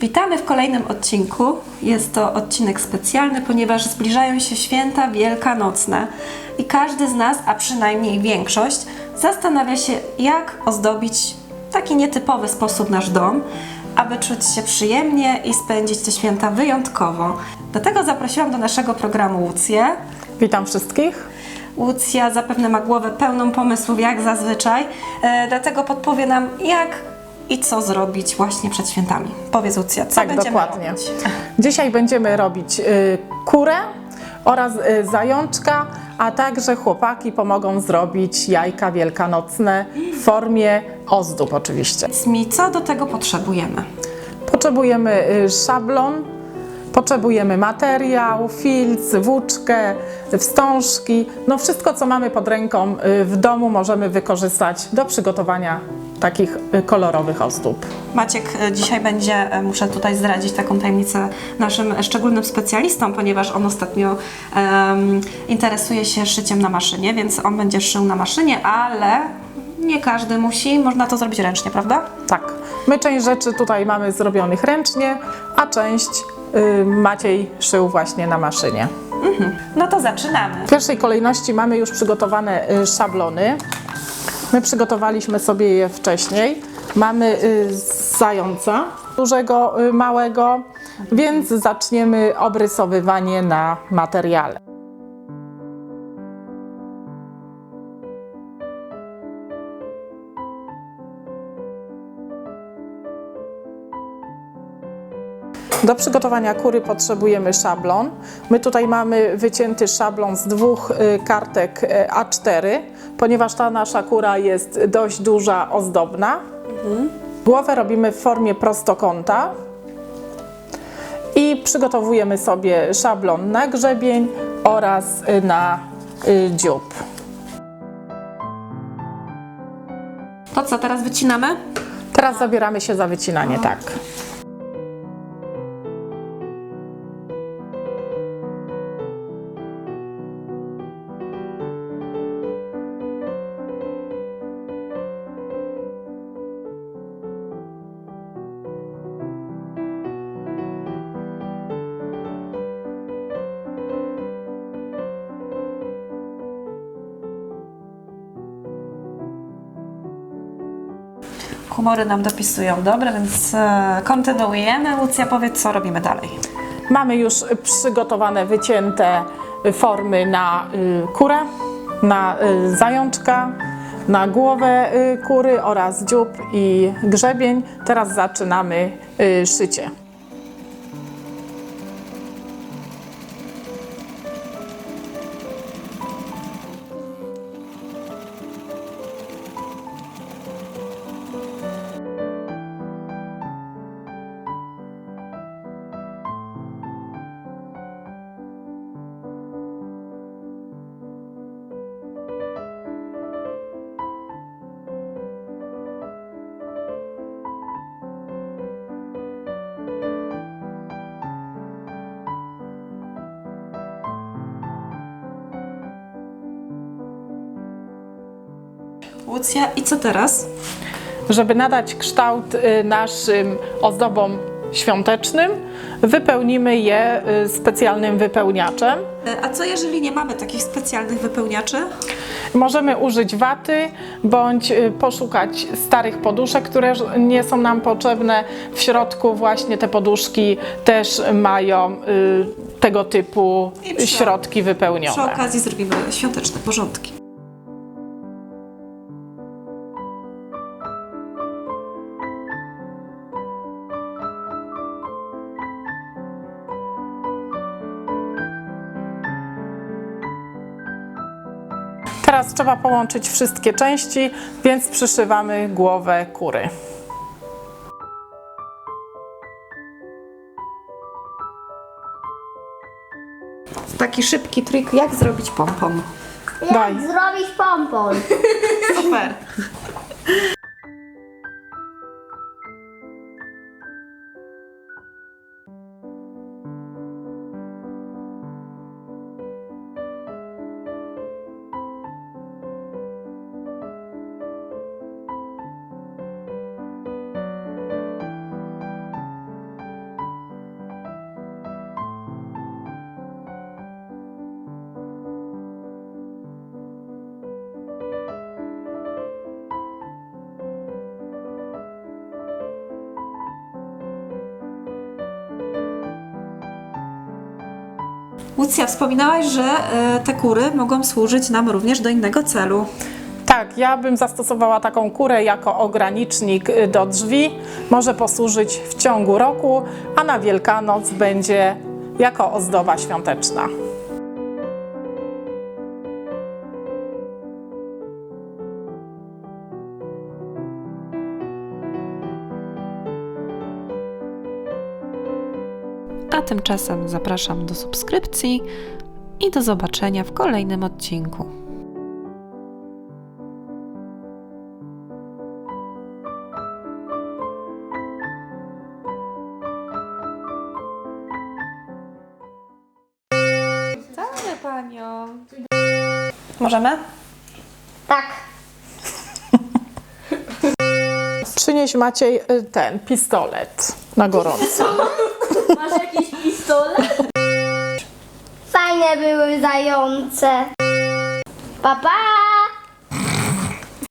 Witamy w kolejnym odcinku. Jest to odcinek specjalny, ponieważ zbliżają się święta wielkanocne i każdy z nas, a przynajmniej większość, zastanawia się, jak ozdobić w taki nietypowy sposób nasz dom, aby czuć się przyjemnie i spędzić te święta wyjątkowo. Dlatego zaprosiłam do naszego programu Łucję. Witam wszystkich. Łucja zapewne ma głowę pełną pomysłów, jak zazwyczaj, e, dlatego podpowie nam, jak i co zrobić właśnie przed świętami. Powiedz Łucja, co tak, będziemy dokładnie. robić? Dzisiaj będziemy robić y, kurę oraz y, zajączka, a także chłopaki pomogą zrobić jajka wielkanocne w formie ozdób oczywiście. Powiedz mi, co do tego potrzebujemy? Potrzebujemy y, szablon, potrzebujemy materiał, filc, włóczkę, wstążki, no wszystko co mamy pod ręką y, w domu możemy wykorzystać do przygotowania takich y, kolorowych ozdób. Maciek e, dzisiaj będzie, e, muszę tutaj zdradzić taką tajemnicę naszym szczególnym specjalistom, ponieważ on ostatnio em, interesuje się szyciem na maszynie, więc on będzie szył na maszynie, ale nie każdy musi, można to zrobić ręcznie, prawda? Tak. My część rzeczy tutaj mamy zrobionych ręcznie, a część y, Maciej szył właśnie na maszynie. No to zaczynamy. W pierwszej kolejności mamy już przygotowane y, szablony. My przygotowaliśmy sobie je wcześniej. Mamy y, zająca dużego, y, małego, więc zaczniemy obrysowywanie na materiale. Do przygotowania kury potrzebujemy szablon. My tutaj mamy wycięty szablon z dwóch y, kartek y, A4, ponieważ ta nasza kura jest dość duża, ozdobna. Głowę robimy w formie prostokąta i przygotowujemy sobie szablon na grzebień oraz y, na y, dziób. To co, teraz wycinamy? Teraz zabieramy się za wycinanie, tak. Humory nam dopisują, dobra, więc e, kontynuujemy. Lucja, powiedz, co robimy dalej. Mamy już przygotowane, wycięte formy na y, kurę, na y, zajączka, na głowę y, kury oraz dziób i grzebień. Teraz zaczynamy szycie. Lucja, i co teraz? Żeby nadać kształt y, naszym ozdobom świątecznym, wypełnimy je y, specjalnym wypełniaczem. E, A co jeżeli nie mamy takich specjalnych wypełniaczy? Możemy użyć waty bądź y, poszukać starych poduszek, które nie są nam potrzebne. W środku właśnie te poduszki też mają tego typu przy- środki Przy wypełnione. okazji zrobimy świąteczne porządki. Teraz trzeba połączyć wszystkie części, więc przyszywamy głowę kury. Taki szybki trik, jak zrobić pompon. Jak Daj. zrobić pompon? Super. Łucja, wspominałaś, że e, te kury mogą służyć nam również do innego celu. Tak, ja bym zastosowała taką kurę jako ogranicznik do drzwi. Może posłużyć w ciągu roku, a na Wielkanoc będzie jako ozdoba świąteczna. A tymczasem zapraszam do subskrypcji i do zobaczenia w kolejnym odcinku. Witamy panią. Możemy? Tak. Przynieś Maciej y, ten pistolet na gorąco. Masz pistolet? Fajne były zające. Pa, pa!